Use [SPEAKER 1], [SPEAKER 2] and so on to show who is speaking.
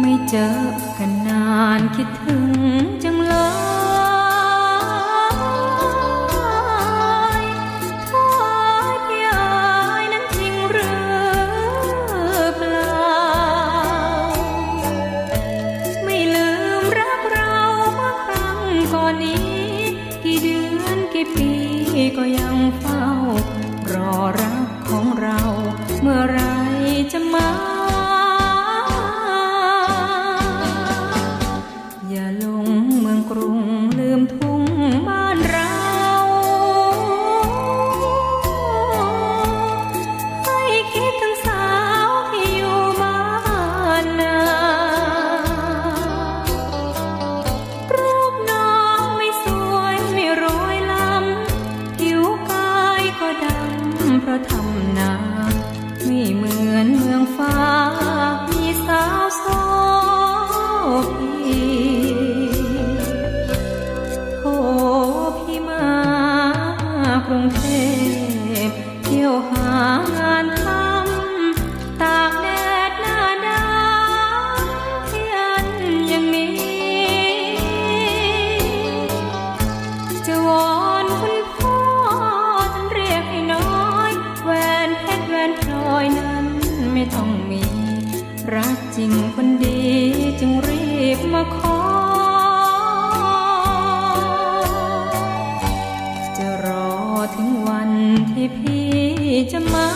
[SPEAKER 1] ไม่เจอกันนานคิดถึงจังเลยทษพี่อายนั้นจริงหรือเปล่า ไม่ลืมรักเราเมื่อครั้งก่อนนี้ กี่เดือนกี่ปีก็ยังเฝ้ารอรักของเราเมื่อไร เราะทำนาไม่เหมือนเมืองฟ้ามีสาวโซพีโทพี่มากรุงเทพเที่ยวหา ต้องมี รักจริงคนดีจึงรีบมาขอ จะรอถึงวันที่พี่จะมา